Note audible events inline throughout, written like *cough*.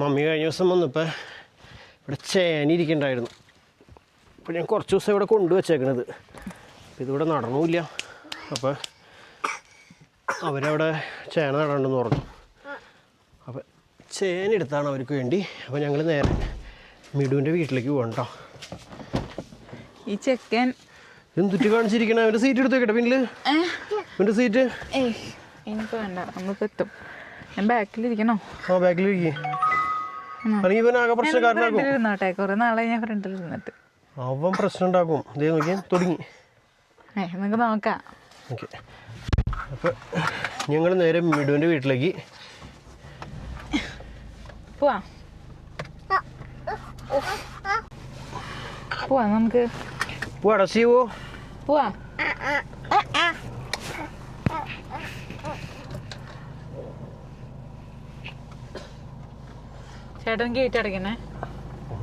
Mummy കഴിഞ്ഞ ദിവസം വന്നപ്പോൾ ഇവിടെ ചേനിരിക്കണ്ടായിരുന്നു അപ്പോൾ ഞാൻ കുറച്ച് ദിവസം ഇവിടെ കൊണ്ടുവച്ചേക്കണത് അപ്പോൾ ഇതിവിടെ നടന്നുമില്ല അപ്പോൾ അവരവിടെ ചേന നടണ്ടെന്ന് പറഞ്ഞു. അപ്പോൾ ചേന എടുത്താണ് അവർക്ക് വേണ്ടി. അപ്പോൾ ഞങ്ങൾ നേരെ മിഡുവിന്റെ വീട്ടിലേക്ക് പോകണം കേട്ടോ ഈ ചെക്കൻ എന്തുറ്റി കാണിച്ചിരിക്കണേ? അവന്റെ സീറ്റ് എടുത്ത് വെക്കട്ടെ പിന്നിൽ. അവന്റെ സീറ്റ് എനിക്ക് വേണ്ട. നമ്മളിപ്പോൾ എത്തും. ഞാൻ ബാക്കിലിരിക്കണോ ആ ബാക്കിലിരിക്കേ അല്ലെങ്കിൽ ഇവൻ ആകെ കുറെ നാളെ ഞാൻ ഫ്രണ്ടിൽ ഇരുന്നിട്ട് അവൻ പ്രശ്നം ഉണ്ടാക്കും. ഇതേ നോക്കിയാൽ തുടങ്ങി. ഏ നമുക്ക് നോക്കാം. ഓക്കെ. അപ്പോൾ ഞങ്ങൾ നേരെ മിടുവിന്റെ വീട്ടിലേക്ക്. പോവാ. പോവാ നമുക്ക്. പോവാ ചേട്ടൻ ഗേറ്റ് അടയ്ക്കണേ.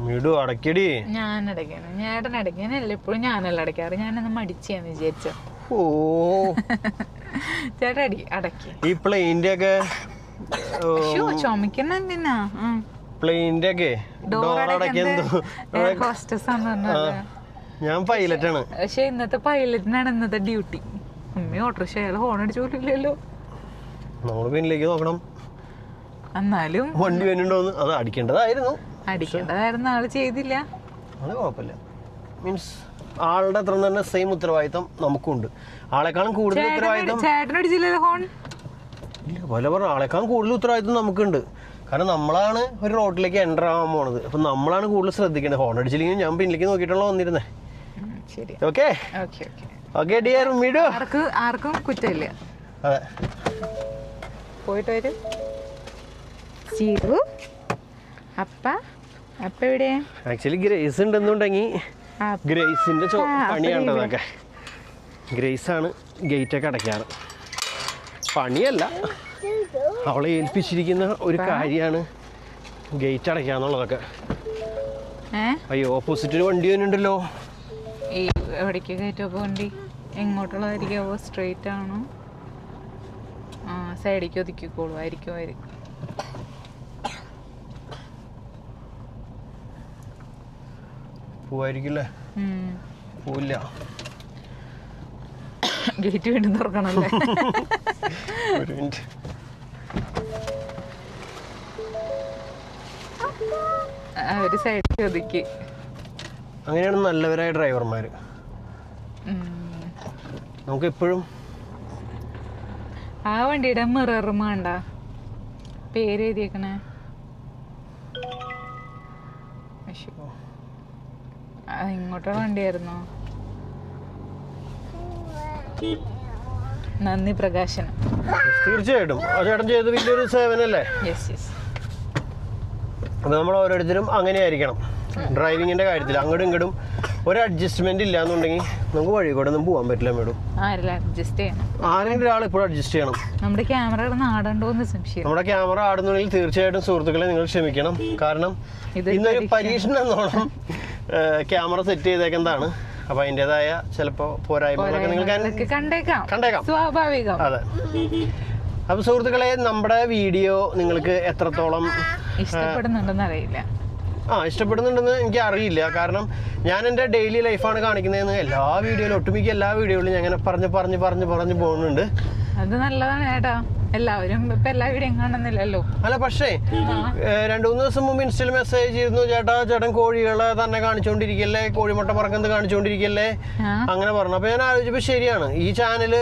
മിടു അടയ്ക്കടി. ഞാൻ അടയ്ക്കണം. ചേട്ടൻ അടയ്ക്കാനല്ല എപ്പോഴും ഞാനല്ല അടയ്ക്കാറ്? ഞാനൊന്ന് മടിച്ചാന്ന് വിചാരിച്ചു. ഓ. *laughs* ചേട്ടൻ അടി അടയ്ക്ക്. ഈ പ്ലെയിന്റെ ഒക്കെ ചുമക്കുന്ന എന്തിനാ? പ്ലെയിന്റെ ഒക്കെ ഡോർ പറഞ്ഞത് ഞാൻ പൈലറ്റാണ്. പക്ഷെ ഇന്നത്തെ പൈലറ്റിനാണ് ഇന്നത്തെ ഡ്യൂട്ടി അമ്മ ഓട്ടോറിക്ഷ അയാൾ ഹോൺ അടിച്ചോലില്ലല്ലോ നമ്മൾ പിന്നിലേക്ക് നോക്കണം. എന്നാലും വണ്ടി വരുന്നുണ്ടോന്ന് അത് അടിക്കേണ്ടതായിരുന്നു. അടിക്കേണ്ടതായിരുന്നു ആൾ ചെയ്തില്ല. അത് കുഴപ്പമില്ല. മീൻസ് ആളുടെ അത്ര തന്നെ സെയിം ഉത്തരവാദിത്തം നമുക്കുണ്ട്. ആളെക്കാളും കൂടുതൽ ഉത്തരവാദിത്തം ഇല്ല പല പറഞ്ഞു ആളെക്കാളും കൂടുതൽ ഉത്തരവാദിത്വം നമുക്കുണ്ട്. കാരണം നമ്മളാണ് ഒരു റോഡിലേക്ക് എന്റർ ആവാൻ പോണത്. അപ്പം നമ്മളാണ് കൂടുതൽ ശ്രദ്ധിക്കേണ്ടത് ഹോൺ അടിച്ചില്ലെങ്കിൽ ഞാൻ പിന്നിലേക്ക് നോക്കിയിട്ടുള്ള വന്നിരുന്നേ. ശരി. ഓക്കെ ഓക്കെ ഡിയർ മിഡു ആർക്കും കുറ്റമില്ല. അതെ. പോയിട്ട് വരും. ചീറു അപ്പ അപ്പ എവിടെ? ആക്ച്വലി ഗ്രേസ് ഉണ്ടെന്നുണ്ടെങ്കിൽ ഗ്രേസിന്റെ പണിയാണ്ടതൊക്കെ ഗ്രേസ് ആണ് ഗേറ്റ് ഒക്കെ അടയ്ക്കാറ്. പണിയല്ല. അവളെ ഏൽപ്പിച്ചിരിക്കുന്ന ഒരു കാര്യമാണ് ഗേറ്റ് അടയ്ക്കാന്നുള്ളതൊക്കെ. അയ്യോ ഓപ്പോസിറ്റ് വണ്ടി വരുന്നുണ്ടല്ലോ. ഈ എവിടേക്ക് കയറ്റപ്പോ വണ്ടി? എങ്ങോട്ടുള്ളതായിരിക്കും? സ്ട്രെയിറ്റ് ആണോ? ആ സൈഡിലേക്ക് ഒതുക്കിക്കോളൂ ആയിരിക്കും ആയിരിക്കും പോവായിരിക്കില്ലേ? പോവില്ല. ഗേറ്റ് വീണ്ടും തുറക്കണല്ലേ? ഒരു മിനിറ്റ്. ഒരു സൈഡ് ഒതുക്കി അങ്ങനെയാണ് നല്ലവരായ ഡ്രൈവർമാർ നമുക്ക് എപ്പോഴും ആ വണ്ടിയുടെ മിററും വേണ്ട. പേര് എഴുതിയേക്കണേ. ഇങ്ങോട്ടുള്ള വണ്ടിയായിരുന്നോ? നന്ദി പ്രകാശനം. തീർച്ചയായിട്ടും. ആ ചേട്ടൻ ചെയ്ത് വലിയൊരു സേവനല്ലേ? യെസ് യെസ് നമ്മൾ ഓരോരുത്തരും അങ്ങനെ ആയിരിക്കണം ഡ്രൈവിങ്ങിന്റെ കാര്യത്തിൽ അങ്ങോട്ടും ഇങ്ങോട്ടും ഒരു അഡ്ജസ്റ്റ്മെന്റ് ഇല്ല എന്നുണ്ടെങ്കിൽ നമുക്ക് വഴി കൂടെ ഒന്നും പോകാൻ പറ്റില്ല മേഡം ആരെങ്കിലും ഒരാൾ ഇപ്പോഴും അഡ്ജസ്റ്റ് ചെയ്യണം. നമ്മുടെ ക്യാമറ നമ്മുടെ ക്യാമറ ആടുന്നുണ്ടെങ്കിൽ തീർച്ചയായിട്ടും സുഹൃത്തുക്കളെ നിങ്ങൾ ക്ഷമിക്കണം. കാരണം ഇന്നൊരു പരീക്ഷണം എന്നോണം ക്യാമറ സെറ്റ് ചെയ്തേക്കുന്നതാണ് അപ്പൊ അതിന്റെതായ ചിലപ്പോ പോരായ്മകളൊക്കെ നിങ്ങൾക്ക് കണ്ടേക്കാം. കണ്ടേക്കാം. സ്വാഭാവികം. അതെ. അപ്പോൾ സുഹൃത്തുക്കളെ നമ്മുടെ വീഡിയോ നിങ്ങൾക്ക് എത്രത്തോളം ഇഷ്ടപ്പെടുന്നുണ്ടെന്ന് അറിയില്ല ആ ഇഷ്ടപ്പെടുന്നുണ്ടെന്ന് എനിക്ക് അറിയില്ല. കാരണം ഞാൻ എന്റെ ഡെയിലി ലൈഫാണ് കാണിക്കുന്നതെന്ന് എല്ലാ വീഡിയോയിലും ഒട്ടുമിക്ക എല്ലാ വീഡിയോയിലും ഞാൻ അങ്ങനെ പറഞ്ഞ് പറഞ്ഞ് പറഞ്ഞ് പറഞ്ഞ് പോകുന്നുണ്ട്. അത് നല്ലതാണ് ചേട്ടാ എല്ലാവരും ഇപ്പൊ എല്ലാ വീടും കാണുന്നില്ലല്ലോ. അല്ല പക്ഷേ രണ്ടു മൂന്ന് ദിവസം മുമ്പ് ഇൻസ്റ്റയിൽ മെസ്സേജ് ചെയ്തിരുന്നു ചേട്ടാ ചേട്ടൻ കോഴികളെ തന്നെ കാണിച്ചുകൊണ്ടിരിക്കല്ലേ കോഴിമുട്ട പറക്കുന്നത് കാണിച്ചുകൊണ്ടിരിക്കല്ലേ അങ്ങനെ പറഞ്ഞു. അപ്പൊ ഞാൻ ആലോചിച്ചപ്പോ ശരിയാണ്. ഈ ചാനൽ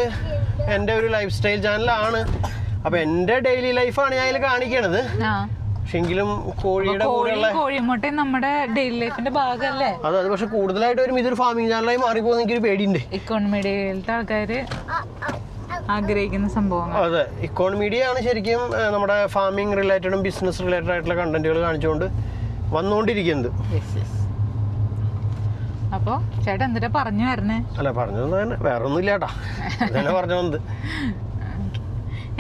എന്റെ ഒരു ലൈഫ് സ്റ്റൈൽ ചാനലാണ് അപ്പൊ എന്റെ ഡെയിലി ലൈഫാണ് ഞാൻ അതിൽ കാണിക്കണത്. പക്ഷെങ്കിലും കോഴിയുടെ കോഴി കൂടെയുള്ള കോഴിമുട്ടയും നമ്മുടെ ഡെയിലി ലൈഫിന്റെ ഭാഗമല്ലേ അത് അത് പക്ഷെ കൂടുതലായിട്ട് ഒരു ഇതൊരു ഫാമിംഗ് ചാനലായി മാറിപ്പോകുന്ന എനിക്കൊരു പേടിയുണ്ട്. ഇക്കോണമിയുടെ ആൾക്കാര് ആഗ്രഹിക്കുന്ന സംഭവങ്ങൾ. അതെ ഇക്കോൺ മീഡിയ ആണ് ശരിക്കും നമ്മുടെ ഫാമിംഗ് റിലേറ്റഡും ബിസിനസ് റിലേറ്റഡ് ആയിട്ടുള്ള കണ്ടന്റുകൾ കാണിച്ചുകൊണ്ട് വന്നുകൊണ്ടിരിക്കുന്നത്. അപ്പോ ചേട്ടാ എന്തിട്ടാ പറഞ്ഞു വരണേ അല്ല പറഞ്ഞു തന്നെ വേറെ ഒന്നും ഇല്ല കേട്ടാ. അതന്നെ പറഞ്ഞു വന്നത്.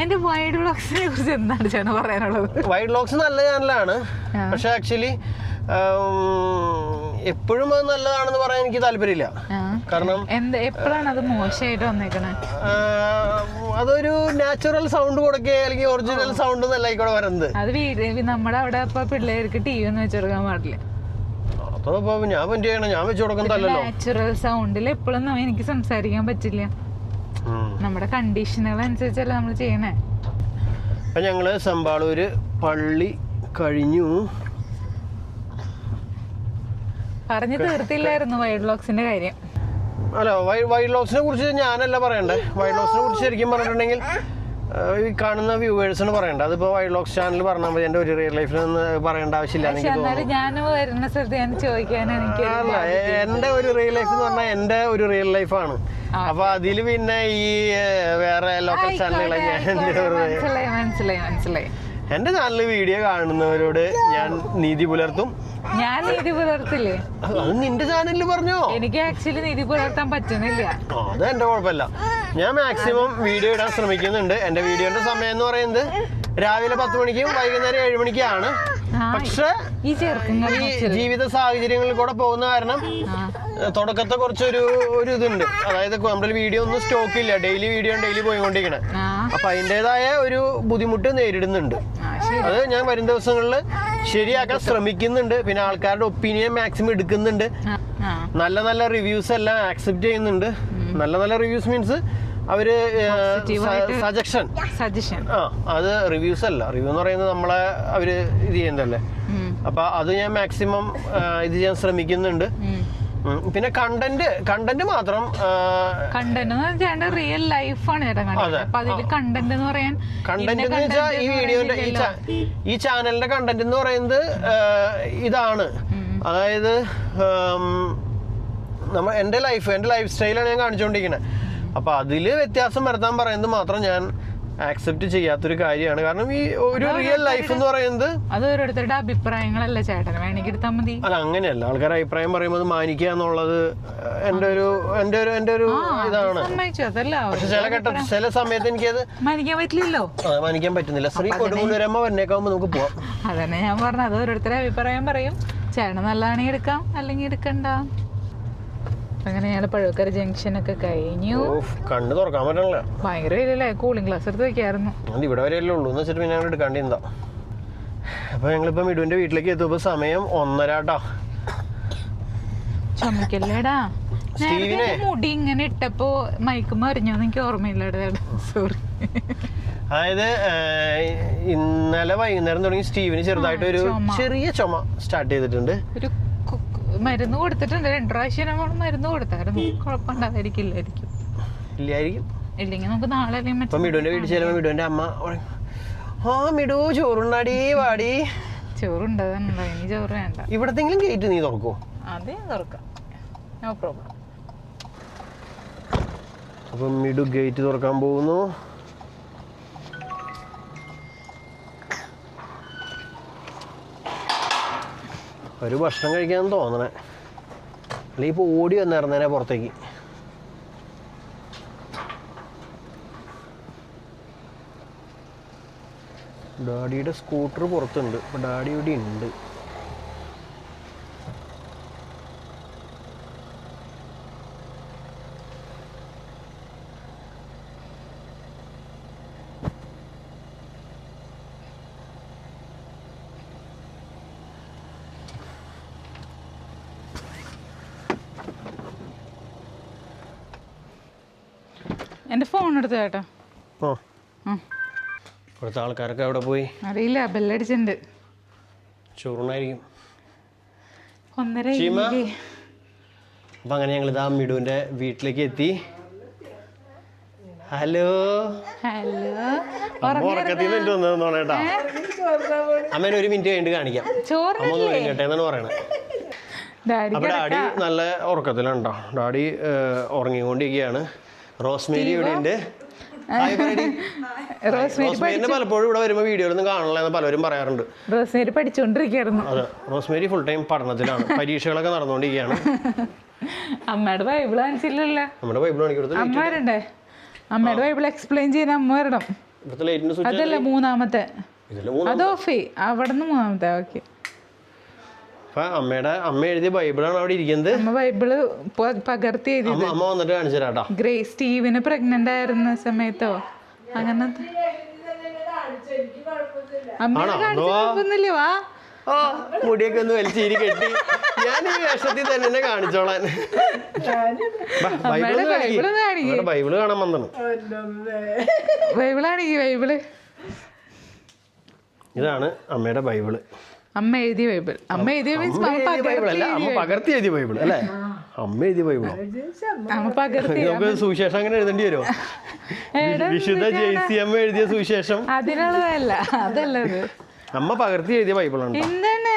എന്റെ വൈഡ് ബ്ലോഗ്സിനെ കുറിച്ച് എന്താണ് ചേട്ടാ പറയാനുള്ളത്? വൈഡ് ലോക്സ് നല്ല ചാനലാണ് പക്ഷെ ആക്ച്വലി എപ്പോഴും അത് നല്ലതാണെന്ന് പറയാൻ എനിക്ക് താല്പര്യമില്ല. കാരണം എന്ത് എപ്പോഴാണ് അത് മോശമായിട്ട് വന്നേക്കണേ? അതൊരു നാച്ചുറൽ സൗണ്ട് കൊടുക്കുക അല്ലെങ്കിൽ ഒറിജിനൽ സൗണ്ട് എന്നല്ല ഇവിടെ വരുന്നത്. അത് വീട് നമ്മുടെ അവിടെ ഇപ്പൊ പിള്ളേർക്ക് ടി വി ഒന്നും വെച്ചെടുക്കാൻ പാടില്ല. അതോ ഞാൻ ചെയ്യണം ഞാൻ വെച്ച് നാച്ചുറൽ സൗണ്ടിൽ എപ്പോഴും എനിക്ക് സംസാരിക്കാൻ പറ്റില്ല. നമ്മുടെ കണ്ടീഷനുകൾ അനുസരിച്ചല്ല നമ്മൾ ചെയ്യണേ. അപ്പൊ ഞങ്ങൾ സമ്പാളൂര് പള്ളി കഴിഞ്ഞു. പറഞ്ഞു തീർത്തില്ലായിരുന്നു വൈഡ് ബ്ലോക്സിന്റെ കാര്യം. അല്ല വൈൽഡ് ലോസിനെ കുറിച്ച് ഞാനല്ല പറയണ്ടേ. വൈൽഡ് ലോസിനെ കുറിച്ച് ശരിക്കും പറഞ്ഞിട്ടുണ്ടെങ്കിൽ ഈ കാണുന്ന വ്യൂവേഴ്സിന് പറയണ്ട. അതിപ്പോ വൈൽഡ് ലോക്സ് ചാനൽ പറഞ്ഞാൽ മതി. എന്റെ ഒരു റിയൽ ലൈഫിൽ നിന്ന് പറയേണ്ട ആവശ്യമില്ല എനിക്ക് അല്ല എന്റെ ഒരു റിയൽ ലൈഫ് എന്ന് പറഞ്ഞാൽ എന്റെ ഒരു റിയൽ ലൈഫാണ് അപ്പൊ അതിൽ പിന്നെ ഈ വേറെ ലോക്കൽ ചാനലുകളെ ഞാൻ മനസ്സിലായി മനസ്സിലായി മനസ്സിലായി. എന്റെ ചാനലിൽ വീഡിയോ കാണുന്നവരോട് ഞാൻ നീതി പുലർത്തും. ഞാൻ നീതി പുലർത്തില്ലേ? അത് നിന്റെ ചാനലിൽ പറഞ്ഞോ? എനിക്ക് ആക്ച്വലി നീതി പുലർത്താൻ പറ്റുന്നില്ല. അത് എന്റെ കുഴപ്പമില്ല. ഞാൻ മാക്സിമം വീഡിയോ ഇടാൻ ശ്രമിക്കുന്നുണ്ട്. എന്റെ വീഡിയോന്റെ സമയം എന്ന് പറയുന്നത് രാവിലെ പത്ത് മണിക്കും വൈകുന്നേരം ഏഴ് മണിക്കാണ്. പക്ഷെ ഈ ജീവിത സാഹചര്യങ്ങളിൽ കൂടെ പോകുന്ന കാരണം തുടക്കത്തെ കുറച്ചൊരു ഒരു ഇതുണ്ട്. അതായത് നമ്മുടെ വീഡിയോ ഒന്നും സ്റ്റോക്ക് ഇല്ല. ഡെയിലി വീഡിയോ ഡെയിലി പോയിക്കൊണ്ടിരിക്കണേ. അപ്പൊ അതിന്റെതായ ഒരു ബുദ്ധിമുട്ട് നേരിടുന്നുണ്ട്. അത് ഞാൻ വരും ദിവസങ്ങളിൽ ശരിയാക്കാൻ ശ്രമിക്കുന്നുണ്ട്. പിന്നെ ആൾക്കാരുടെ ഒപ്പീനിയൻ മാക്സിമം എടുക്കുന്നുണ്ട്. നല്ല നല്ല റിവ്യൂസ് എല്ലാം ആക്സെപ്റ്റ് ചെയ്യുന്നുണ്ട്. നല്ല നല്ല റിവ്യൂസ് മീൻസ് അവർ സജക്ഷൻ സജഷൻ സജഷൻ ആ അത് റിവ്യൂസ് അല്ല. റിവ്യൂ എന്ന് പറയുന്നത് നമ്മളെ അവർ ഇത് ചെയ്യുന്നതല്ലേ? അപ്പൊ അത് ഞാൻ മാക്സിമം ഇത് ചെയ്യാൻ ശ്രമിക്കുന്നുണ്ട്. പിന്നെ കണ്ടന്റ് കണ്ടന്റ് മാത്രം കണ്ടന്റ് എന്ന് വെച്ചാൽ റിയൽ ലൈഫാണ് ചേട്ടാ അതെ. കണ്ടത് അപ്പൊ അതിൽ കണ്ടന്റ് എന്ന് പറയാൻ കണ്ടന്റ് എന്ന് വെച്ചാൽ ഈ വീഡിയോന്റെ ഈ ചാനലിന്റെ കണ്ടന്റ് എന്ന് പറയുന്നത് ഇതാണ്. അതായത് നമ്മ എന്റെ ലൈഫ് എന്റെ ലൈഫ് സ്റ്റൈലാണ് ഞാൻ കാണിച്ചുകൊണ്ടിരിക്കുന്നത് അപ്പൊ അതിൽ വ്യത്യാസം വരുത്താൻ പറയുന്നത് മാത്രം ഞാൻ ആക്സെപ്റ്റ് ചെയ്യാത്തൊരു കാര്യമാണ്. കാരണം ഈ ഒരു റിയൽ ലൈഫ് എന്ന് പറയുന്നത് അത് ഓരോരുത്തരുടെ അഭിപ്രായങ്ങളല്ല ചേട്ടന്? വേണമെങ്കിൽ എടുത്താൽ മതി. അല്ല അങ്ങനെയല്ല. ആൾക്കാർ അഭിപ്രായം പറയുമ്പോൾ അത് മാനിക്കുക എന്നുള്ളത് എന്റെ ഒരു എന്റെ ഒരു എന്റെ ഒരു ഇതാണ്. പക്ഷെ ചില ഘട്ട ചില സമയത്ത് എനിക്ക് എനിക്കത് മാനിക്കാൻ പറ്റില്ലല്ലോ. മാനിക്കാൻ പറ്റുന്നില്ല. ശ്രീ കൊടുങ്ങല്ലൂരമ്മ വന്നേക്കാവുമ്പോൾ നമുക്ക് പോവാം. അതന്നെ ഞാൻ പറഞ്ഞത്. അത് ഓരോരുത്തരുടെ അഭിപ്രായം പറയും. ചേട്ടൻ നല്ലതാണെങ്കിൽ എടുക്കാം. അല്ലെങ്കിൽ എടുക്കണ്ട. അങ്ങനെ ഞങ്ങൾ പഴുക്കര ജംഗ്ഷൻ ഒക്കെ കഴിഞ്ഞു. കണ്ണു തുറക്കാൻ പറ്റണില്ല. ഭയങ്കര വലിയല്ലേ കൂളിംഗ് ഗ്ലാസ് എടുത്ത് വെക്കായിരുന്നു. അത് ഇവിടെ വരെയല്ലേ ഉള്ളൂ. എന്ന് വെച്ചിട്ട് പിന്നെ ഞങ്ങൾ എടുക്കാണ്ടി എന്താ അപ്പൊ ഞങ്ങളിപ്പോ മിടുവിന്റെ വീട്ടിലേക്ക് എത്തുമ്പോ സമയം ഒന്നരാട്ടാ. ചുമക്കല്ലേടാ? നേരത്തെ മുടി ഇങ്ങനെ ഇട്ടപ്പോ മയക്കുമ്പോ മറിഞ്ഞോന്ന് എനിക്ക് ഓർമ്മയില്ലടാ സോറി അതായത് ഇന്നലെ വൈകുന്നേരം തുടങ്ങി സ്റ്റീവിന് ചെറുതായിട്ട് ഒരു ചെറിയ ചുമ സ്റ്റാർട്ട് ചെയ്തിട്ടുണ്ട്. ഒരു മരുന്ന് കൊടുത്തിട്ടുണ്ട്. രണ്ടു പ്രാവശ്യം നമ്മൾ മരുന്ന് കൊടുത്തായിരുന്നു. കുഴപ്പമുണ്ടാകാതിരിക്കില്ലായിരിക്കും ഇല്ലായിരിക്കും. ഇല്ലെങ്കിൽ നമുക്ക് നാളെ അല്ലെങ്കിൽ മിടുവിന്റെ വീട്ടിൽ ചെല്ലുമ്പോ മിടുവിന്റെ അമ്മ ആ മിടു ചോറുണ്ടാടി വാടി. ചോറുണ്ടതുണ്ടോ ഇനി ചോറ് വേണ്ട. ഇവിടത്തെങ്കിലും ഗേറ്റ് നീ തുറക്കോ അതെ തുറക്കാം. നോ പ്രോബ്ലം അപ്പൊ മിടു ഗേറ്റ് തുറക്കാൻ പോകുന്നു. ഒരു ഭക്ഷണം കഴിക്കാൻ തോന്നണേ. അല്ലെങ്കിൽ ഇപ്പോൾ ഓടി വന്നിറന്നേനെ പുറത്തേക്ക്. ഡാഡിയുടെ സ്കൂട്ടർ പുറത്തുണ്ട്. അപ്പൊ ഡാഡി ഇവിടെ ഉണ്ട്. ചേട്ടാ ആ ഉം. ആൾക്കാരൊക്കെ അവിടെ പോയി? അറിയില്ല ബെല്ലടിച്ചിട്ടുണ്ട്. ചോറുണ്ടായിരിക്കും ഒന്നര ചീമ? അപ്പം അങ്ങനെ ഞങ്ങൾ ഇതാ മിടുവിന്റെ വീട്ടിലേക്ക് എത്തി. ഹലോ? ഹലോ? ഉറക്കത്തിൽ നിന്ന് വന്നതെന്നാണ് കേട്ടാ അമ്മേനെ ഒരു മിനിറ്റ് കഴിഞ്ഞിട്ട് കാണിക്കാം. അമ്മ ഒന്ന് ഒരുങ്ങട്ടെ എന്നാണ് പറയണത് ഡാഡി അപ്പൊ ഡാഡി നല്ല ഉറക്കത്തിലുണ്ടോ ഡാഡി ഉറങ്ങിക്കൊണ്ടിരിക്കുകയാണ്. റോസ്മേരി ഇവിടെ ഉണ്ട് റോസ്മേരിനെ പലപ്പോഴും ഇവിടെ വരുമ്പോൾ വീഡിയോയിലൊന്നും കാണില്ല എന്ന് പലരും പറയാറുണ്ട്. റോസ്മേരി പഠിച്ചുകൊണ്ടിരിക്കുകയായിരുന്നു. അതെ റോസ്മേരി ഫുൾ ടൈം പഠനത്തിലാണ്. *laughs* പരീക്ഷകളൊക്കെ നടന്നുകൊണ്ടിരിക്കുകയാണ്. അമ്മയുടെ ബൈബിൾ കാണിച്ചില്ലല്ലോ. നമ്മുടെ ബൈബിൾ കാണിക്കൊടുത്ത് അമ്മ വരണ്ടേ? അമ്മയുടെ ബൈബിൾ എക്സ്പ്ലെയിൻ ചെയ്യാൻ അമ്മ വരണം. അതല്ല മൂന്നാമത്തെ. അത് ഓഫ് അവിടെ നിന്ന് മൂന്നാമത്തെ ഓക്കെ അപ്പൊ അമ്മയുടെ അമ്മ എഴുതിയ ബൈബിളാണ് അവിടെ ഇരിക്കുന്നത്. അമ്മ ബൈബിൾ പകർത്തി എഴുതി അമ്മ വന്നിട്ട് കാണിച്ചു തരാട്ടോ ഗ്രേ സ്റ്റീവിന് പ്രഗ്നന്റ് ആയിരുന്ന സമയത്തോ? അങ്ങനെ അമ്മ ആണോ? കാണിച്ചു വാ. ആ മുടിയൊക്കെ ഒന്ന് വലിച്ചീരി കെട്ടി. ഞാൻ ഈ വേഷത്തിൽ തന്നെ കാണിച്ചോളാൻ. ബൈബിൾ. ബൈബിൾ കാണാൻ വന്നു ബൈബിളാണ് ഈ ബൈബിൾ. ഇതാണ് അമ്മയുടെ ബൈബിൾ. അമ്മ എഴുതിയ ബൈബിൾ. അമ്മ എഴുതിയ മീൻസ് ബൈബിൾ അല്ല അമ്മ പകർത്തി എഴുതിയ ബൈബിൾ അല്ലേ? അമ്മ എഴുതിയ ബൈബിളോ? അമ്മ നമുക്ക് സുവിശേഷം അങ്ങനെ എഴുതേണ്ടി വരുമോ? വിശുദ്ധ ജെയ്സി അമ്മ എഴുതിയ സുവിശേഷം. അതിനുള്ളതല്ല അതല്ല അമ്മ പകർത്തി എഴുതിയ ബൈബിളുണ്ട്? എന്താണ്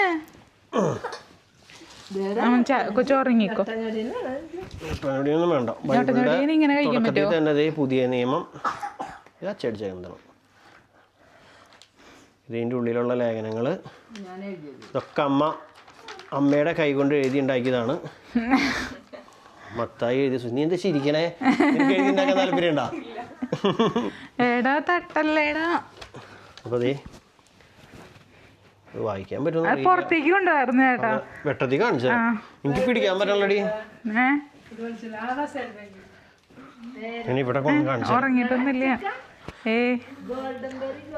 അവൻ ച- കൊച്ചു ഉറങ്ങിക്കോ. ഒന്നും വേണ്ട. ഇങ്ങനെ കഴിക്കാൻ പറ്റുമോ? തന്നെ ദേ പുതിയ നിയമം. ഇത് അച്ചടിച്ച എന്താണ് ഇതിന്റെ ഉള്ളിലുള്ള ലേഖനങ്ങൾ ഇതൊക്കെ അമ്മ അമ്മയുടെ കൈ കൊണ്ട് എഴുതി ഉണ്ടാക്കിയതാണ്. മത്തായി എഴുതി. നീ എന്താ ശരിക്കണേ എഴുതി ഉണ്ടാക്കാൻ താല്പര്യം ഉണ്ടാ എടാ തട്ടല്ലേടാ. അപ്പോൾ ദേ ഇത് വായിക്കാൻ പറ്റുന്ന അത് പുറത്തേക്ക് കൊണ്ടുവരുന്നു ചേട്ടാ വെട്ടത്തിൽ കാണിച്ചു എനിക്ക് പിടിക്കാൻ പറ്റണല്ലടി? ഇനി ഇവിടെ കൊണ്ട് കാണിച്ചു ഉറങ്ങിയിട്ടൊന്നുമില്ല.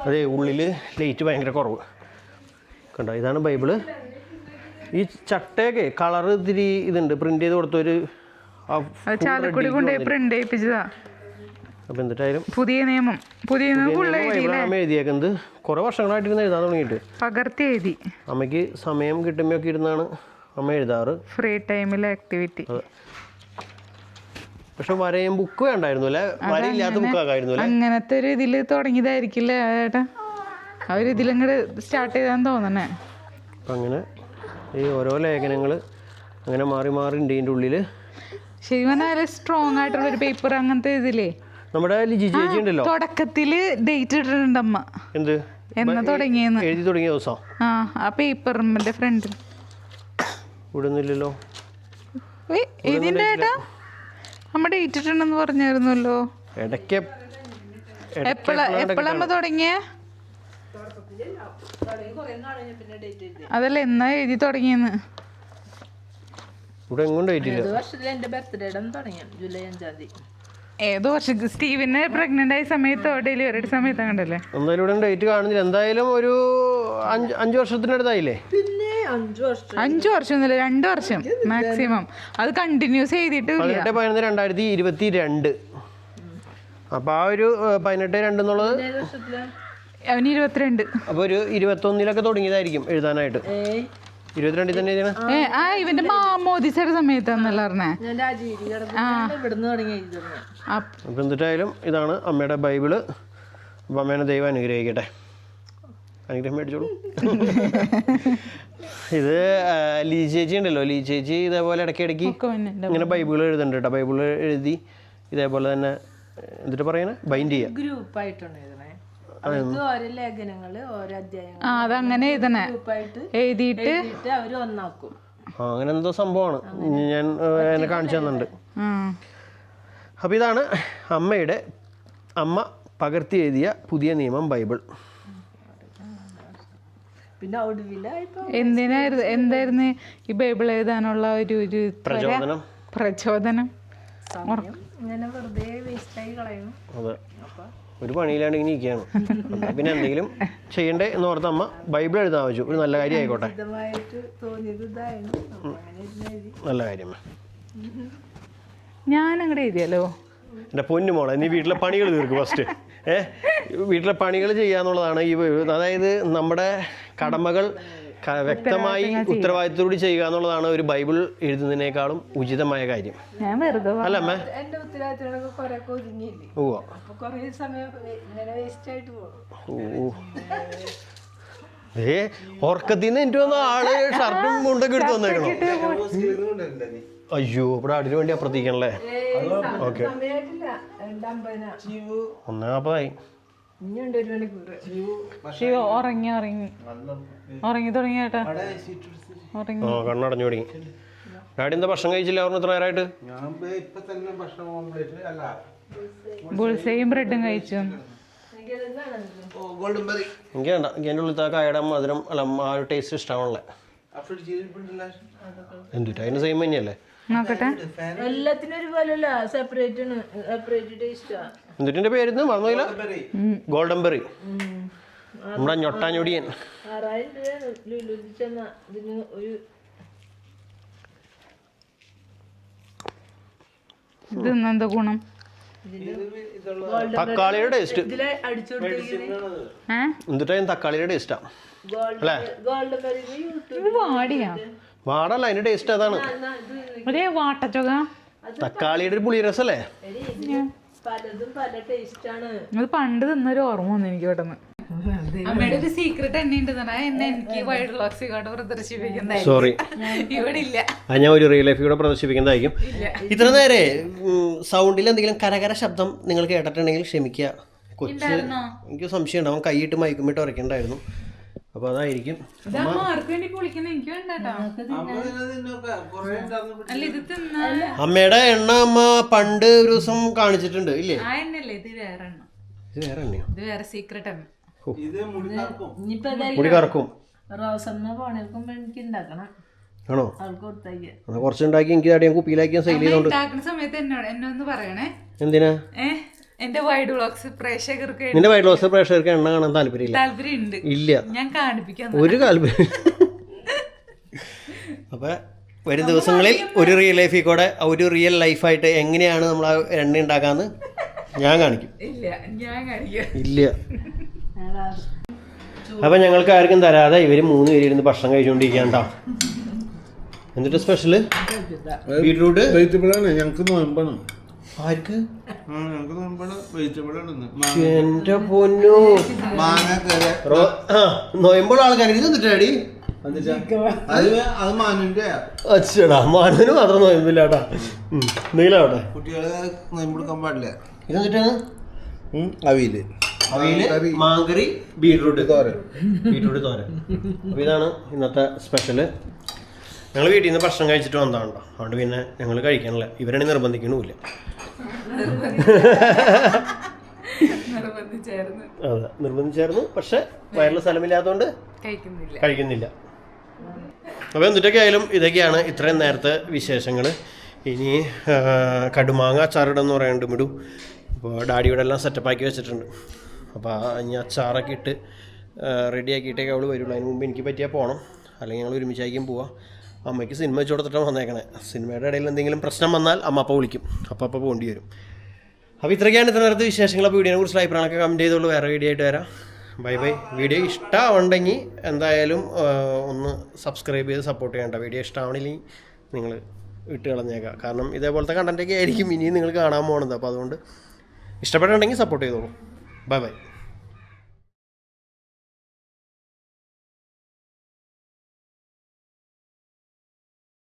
അതെ ഉള്ളിൽ ലൈറ്റ് ഭയങ്കര കുറവ്. കണ്ടോ ഇതാണ് ബൈബിൾ. ഈ ചട്ടയൊക്കെ കളർ ഇത്തിരി ഇതുണ്ട്. പ്രിന്റ് ചെയ്ത് കൊടുത്തൊരു ചാലക്കുടി കൊണ്ടുപോയി പ്രിന്റ് ചെയ്യിപ്പിച്ചതാ. അപ്പൊ എന്നിട്ടായാലും പുതിയ നിയമം. പുതിയ നിയമം എഴുതിയേക്കുന്നത്. കുറെ വർഷങ്ങളായിട്ടിരുന്ന് എഴുതാൻ തുടങ്ങിയിട്ട്. പകർത്തി എഴുതി. അമ്മയ്ക്ക് സമയം കിട്ടുമ്പോഴൊക്കെ ഇരുന്നാണ് അമ്മ എഴുതാറ്. ഫ്രീ ടൈമിലെ ആക്ടിവിറ്റി പക്ഷെ വരയും ബുക്ക് വേണ്ടായിരുന്നു അല്ലേ? വരയില്ലാത്ത ബുക്കാകായിരുന്നു അങ്ങനത്തെ ഒരു ഇതിൽ തുടങ്ങിയതായിരിക്കില്ലേ ആ ഒരു ഇതിലങ്ങോട്ട് സ്റ്റാർട്ട് ചെയ്താന്ന് തോന്നണേ. അപ്പം അങ്ങനെ ഈ ഓരോ ലേഖനങ്ങൾ അങ്ങനെ മാറി മാറി ഇന്ത്യന്റെ ഉള്ളിൽ ശരി പറഞ്ഞാൽ സ്ട്രോങ് ആയിട്ടുള്ള ഒരു പേപ്പർ അങ്ങനത്തെ ഇതിലേ. നമ്മുടെ ലിജി ചേച്ചി ഉണ്ടല്ലോ? തുടക്കത്തിൽ ഡേറ്റ് ഇട്ടിട്ടുണ്ട് അമ്മ. എന്ത്? എന്നാ തുടങ്ങിയെന്ന്? എഴുതി തുടങ്ങിയ ദിവസം? ആ ആ പേപ്പറിന്റെ ഫ്രണ്ടിൽ വിടുന്നില്ലല്ലോ ഇതിന്റെ ഏട്ടാ? അമ്മ ഡേറ്റ് പറഞ്ഞായിരുന്നല്ലോ. ഇടയ്ക്ക് എപ്പോഴാ എപ്പോഴമ്മ തുടങ്ങിയ? അതല്ല എന്നാ എഴുതി തുടങ്ങിയെന്ന്. ഇവിടെ ഏതോ വർഷം? സ്റ്റീവിനെ പ്രഗ്നന്റ് ആയ സമയത്തോ ഡെലിവറിയുടെ സമയത്തോ കണ്ടല്ലേ? എന്തായാലും ഇവിടെ ഡേറ്റ് കാണുന്നില്ല. എന്തായാലും ഒരു അഞ്ച് അഞ്ച് വർഷത്തിനടുത്തായില്ലേ? പിന്നെ അഞ്ചു വർഷം. അഞ്ചു വർഷം ഒന്നുമില്ല രണ്ട് വർഷം മാക്സിമം അത് കണ്ടിന്യൂസ് ചെയ്തിട്ട് പതിനെട്ട് പതിനൊന്ന് രണ്ടായിരത്തി ഇരുപത്തി രണ്ട് അപ്പൊ ആ ഒരു പതിനെട്ട് രണ്ട് എന്നുള്ളത് അവന് ഇരുപത്തിരണ്ട്. അപ്പോൾ ഒരു ഇരുപത്തൊന്നിലൊക്കെ തുടങ്ങിയതായിരിക്കും എഴുതാനായിട്ട്. ഇരുപത്തിരണ്ടിൽ തന്നെ ഏ ആ ഇവന്റെ സമയത്താന്നല്ല പറഞ്ഞേ. അപ്പ് എന്നിട്ടായാലും ഇതാണ് അമ്മയുടെ ബൈബിൾ. അപ്പൊ അമ്മേനെ ദൈവം അനുഗ്രഹിക്കട്ടെ. അനുഗ്രഹം മേടിച്ചോളൂ. *laughs* ഇത് ലീ ചേച്ചി ഉണ്ടല്ലോ ലീ ചേച്ചി ഇതേപോലെ ഇടയ്ക്ക് ഇടയ്ക്ക് ഇങ്ങനെ ബൈബിൾ എഴുതുന്നുണ്ട് കേട്ടോ. ബൈബിൾ എഴുതി ഇതേപോലെ തന്നെ എന്നിട്ട് പറയണേ? ബൈൻഡ് ചെയ്യാം. ഗ്രൂപ്പായിട്ടാണ് എഴുതണേ. അവർക്ക് ഓരോ ലേഖനങ്ങൾ ഓരോ അധ്യായങ്ങൾ ആ അതങ്ങനെ എഴുതണേ. എഴുതിയിട്ട് അവർ ഒന്നാക്കും. ആ അങ്ങനെ എന്തോ സംഭവമാണ്. ഞാൻ എന്നെ കാണിച്ചു തന്നിട്ടുണ്ട്. അപ്പൊ അപ്പോൾ ഇതാണ് അമ്മയുടെ അമ്മ പകർത്തി എഴുതിയ പുതിയ നിയമം ബൈബിൾ. പിന്നെ ഒടുവിലായിപ്പോ എന്തിനായിരുന്നു? എന്തായിരുന്നു ഈ ബൈബിൾ എഴുതാനുള്ള ഒരു ഒരു? പ്രചോദനം. പ്രചോദനം. ഇങ്ങനെ വെറുതെ വേസ്റ്റായി കളയുന്നു. അതെ. ഒരു പണിയിലാണ്ട് ഇങ്ങനെ ഇരിക്കുകയാണ്. അപ്പോൾ പിന്നെ എന്തെങ്കിലും ചെയ്യണ്ടേ എന്ന് ഓർത്ത് അമ്മ ബൈബിൾ എഴുതാൻ വെച്ചു. ഒരു നല്ല കാര്യം ആയിക്കോട്ടെ. നല്ല കാര്യം. ഞാൻ അങ്ങോട്ട് എഴുതിയല്ലോ എന്റെ പൊന്നു മോളെ നീ വീട്ടിലെ പണികൾ തീർക്കും ഫസ്റ്റ് ഏഹ് വീട്ടിലെ പണികൾ ചെയ്യാന്നുള്ളതാണ് ഈ അതായത് നമ്മുടെ കടമകൾ വ്യക്തമായി ഉത്തരവാദിത്തത്തോട് ചെയ്യുക. എന്നുള്ളതാണ് ഒരു ബൈബിൾ എഴുതുന്നതിനേക്കാളും ഉചിതമായ കാര്യം. ഞാൻ വെറുതെ അല്ല അമ്മേ. എന്റെ ഉത്തരവാദിത്തങ്ങളൊക്കെ കുറെ ഒക്കെ ഒതുങ്ങിയില്ലേ? ഓ അപ്പൊ കുറെ സമയം ഇങ്ങനെ വേസ്റ്റ് ആയിട്ട് പോകും. ഏ ഉറക്കത്തിൽ നിന്ന് എനിക്ക് വന്ന ആൾ ഷർട്ടും മുണ്ടൊക്കെ എടുത്ത് വന്നേക്കണോ? അയ്യോ ഇവിടെ അടിന് വേണ്ടി അപ്പുറത്തേക്കണല്ലേ ഓക്കെ ഒന്നേ നാൽപ്പതായി ഇനിയുണ്ട് ഒരു മണിക്കൂർ. ശിവ ഉറങ്ങി ഉറങ്ങി. ഉറങ്ങി തുടങ്ങി ചേട്ടാ ഉറങ്ങി. ആ കണ്ണടഞ്ഞു തുടങ്ങി. ഡാഡി എന്താ ഭക്ഷണം കഴിച്ചില്ല? പറഞ്ഞു ഇത്ര നേരമായിട്ട് ഞാൻ ഇപ്പൊ തന്നെ ഭക്ഷണം ഓംലേറ്റ് അല്ല. ബുൾസയും ബ്രെഡും കഴിച്ചു. Golden berry. എനിക്ക് വേണ്ട. എനിക്ക് എന്റെ ഉള്ളിൽ കായയുടെ മധുരം അല്ല ആ ഒരു ടേസ്റ്റ് ഇഷ്ടമാണല്ലേ എന്തിട്ട്? അതിന് സെയിം തന്നെയല്ലേ? നോക്കട്ടെ. എല്ലാത്തിനും ഒരു പോലല്ല സെപ്പറേറ്റ് ആണ് സെപ്പറേറ്റ് ടേസ്റ്റാ എന്നിട്ട് പേരുന്ന് മറന്നില്ല ഗോൾഡൻ ബെറി നമ്മുടെ ഞൊട്ടാഞ്ഞൊടിയൻ. ഇതെന്താ ഗുണം? തക്കാളിയുടെ ടേസ്റ്റ് എന്നിട്ട് തക്കാളിയുടെ ടേസ്റ്റാ അല്ലേ? വാടിയാ. വാടല്ല അതിന്റെ ടേസ്റ്റ് അതാണ്. ഒരേ വാട്ടച്ചൊക. തക്കാളിയുടെ ഒരു പുളിരസല്ലേ പലതും പല ടേസ്റ്റാണ് അത് പണ്ട് തിന്നൊരു ഓർമ്മ വന്നു എനിക്ക് പെട്ടെന്ന്. അമ്മയുടെ ഒരു സീക്രട്ട് എന്നെ ഉണ്ട് എന്നെ എനിക്ക് വൈഡ് ലോക്സ് കാർഡ് പ്രദർശിപ്പിക്കുന്നതായി സോറി ഇവിടെ ഇല്ല. അത് ഞാൻ ഒരു റിയൽ ലൈഫ് കൂടെ പ്രദർശിപ്പിക്കുന്നതായിരിക്കും. ഇത്ര നേരെ സൗണ്ടിൽ എന്തെങ്കിലും കരകര ശബ്ദം നിങ്ങൾ കേട്ടിട്ടുണ്ടെങ്കിൽ ക്ഷമിക്കുക. കൊച്ചു എനിക്ക് സംശയം ഉണ്ടാവും കൈയിട്ട് മയക്കുമിട്ട് ഉറയ്ക്കണ്ടായിരുന്നു അപ്പോൾ അതായിരിക്കും. അമ്മയുടെ എണ്ണ അമ്മ പണ്ട് ഒരു ദിവസം കാണിച്ചിട്ടുണ്ട് ഇല്ലേ? ഇത് വേറെ എണ്ണ. ഇത് വേറെ എണ്ണയോ? ഇത് വേറെ സീക്രട്ട് എണ്ണ. മുടി കറക്കും. ആണോ? കുറച്ചുണ്ടാക്കി എനിക്ക് കുപ്പിയിലാക്കിയാൽ കുപ്പിയിലാക്കി സെയിൽ ചെയ്തോണ്ട്. ഉണ്ടാക്കുന്ന സമയത്ത് എന്നോട് എന്നെ ഒന്ന് പറയണേ. എന്തിനാ? ഏ? എന്റെ വൈഡ് വ്ളോഗ്സ് പ്രേക്ഷകർക്ക് നിന്റെ എണ്ണ കാണാൻ താല്പര്യമില്ല. താല്പര്യം ഉണ്ട് ഇല്ല. ഞാൻ കാണിപ്പിക്കാം ഒരു താല്പര്യം അപ്പൊ വരും ദിവസങ്ങളിൽ ഒരു റിയൽ ലൈഫിൽ കൂടെ ഒരു റിയൽ ലൈഫായിട്ട് എങ്ങനെയാണ് നമ്മൾ ആ എണ്ണ ഉണ്ടാക്കാന്ന് ഞാൻ കാണിക്കും. ഇല്ല ഞാൻ കാണിക്കാം. ഇല്ല. അപ്പൊ ഞങ്ങൾക്ക് ആർക്കും തരാതെ ഇവർ മൂന്ന് പേര് ഇരുന്ന് ഭക്ഷണം കഴിച്ചുകൊണ്ടിരിക്കാണ്ടോ എന്നിട്ട് സ്പെഷ്യൽ ബീട്രൂട്ട് ഞങ്ങൾക്ക് നോയമ്പാണ്. ആർക്ക്. എന്റെ പൊന്നു. നൊയമ്പോൾ ആൾക്കാർ ഇത് എന്നിട്ടാടി എന്നിട്ടാ? അത് അത് മാനുന്റെ അച്ഛടാ മാനവന് മാത്രം നൊയമ്പില്ലാട്ടാ. നീലാവട്ടെ കുട്ടികളെ നോയമ്പെടുക്കാൻ പാടില്ല. ഇത് എന്നിട്ടാണ്? അവിയൽ. അവയിൽ കറി. മാങ്കറി ബീട്രൂട്ട് തോരൻ. ബീട്രൂട്ട് തോരൻ. അപ്പൊ ഇതാണ് ഇന്നത്തെ സ്പെഷ്യൽ. ഞങ്ങൾ വീട്ടിൽ നിന്ന് ഭക്ഷണം കഴിച്ചിട്ട് വന്നതാണല്ലോ അതുകൊണ്ട് പിന്നെ ഞങ്ങൾ കഴിക്കാനല്ല. ഇവരാണെങ്കിൽ നിർബന്ധിക്കണമില്ല നിർബന്ധിച്ചായിരുന്നു. അതെ നിർബന്ധിച്ചായിരുന്നു. പക്ഷെ വയറിൽ സ്ഥലമില്ലാത്തതുകൊണ്ട് കഴിക്കുന്നില്ല. അപ്പോൾ എന്തിട്ടൊക്കെ ആയാലും ഇതൊക്കെയാണ് ഇത്രയും നേരത്തെ വിശേഷങ്ങൾ ഇനി കടുമാങ്ങ അച്ചാറിടെന്ന് പറയാനുണ്ട് മിടു. അപ്പോൾ ഡാഡിയുടെ എല്ലാം സെറ്റപ്പാക്കി വെച്ചിട്ടുണ്ട്. അപ്പോൾ ഇനി അച്ചാറൊക്കെ ഇട്ട് റെഡിയാക്കിയിട്ടേ അവൾ വരുള്ളൂ. അതിന് മുമ്പ് എനിക്ക് പറ്റിയാൽ പോകണം അല്ലെങ്കിൽ ഞങ്ങൾ ഒരുമിച്ചായിരിക്കും പോവാം. അമ്മയ്ക്ക് സിനിമ വെച്ച് കൊടുത്തിട്ടാണ് വന്നേക്കണേ. സിനിമയുടെ ഇടയിൽ എന്തെങ്കിലും പ്രശ്നം വന്നാൽ അമ്മ അപ്പോൾ വിളിക്കും. അപ്പോൾ അപ്പോൾ പോകേണ്ടി വരും. അപ്പോൾ ഇത്രയ്ക്കാണ് ഇത്ര നേരത്തെ വിശേഷങ്ങൾ. അപ്പോൾ വീഡിയോനെ കുറിച്ചുള്ള അഭിപ്രായങ്ങളൊക്കെ കമന്റ് ചെയ്തോളൂ. വേറെ വീഡിയോ ആയിട്ട് വരാം. ബൈ ബൈ വീഡിയോ ഇഷ്ടമാവുണ്ടെങ്കിൽ എന്തായാലും ഒന്ന് സബ്സ്ക്രൈബ് ചെയ്ത് സപ്പോർട്ട് ചെയ്യണ്ട. വീഡിയോ ഇഷ്ടമാവണില്ലെങ്കിൽ നിങ്ങൾ ഇട്ട് കളഞ്ഞേക്കാം. കാരണം ഇതേപോലത്തെ കണ്ടന്റൊക്കെ ആയിരിക്കും ഇനിയും നിങ്ങൾ കാണാൻ പോകണത് അപ്പോൾ അതുകൊണ്ട് ഇഷ്ടപ്പെട്ടുണ്ടെങ്കിൽ സപ്പോർട്ട് ചെയ്തോളൂ. Bye bye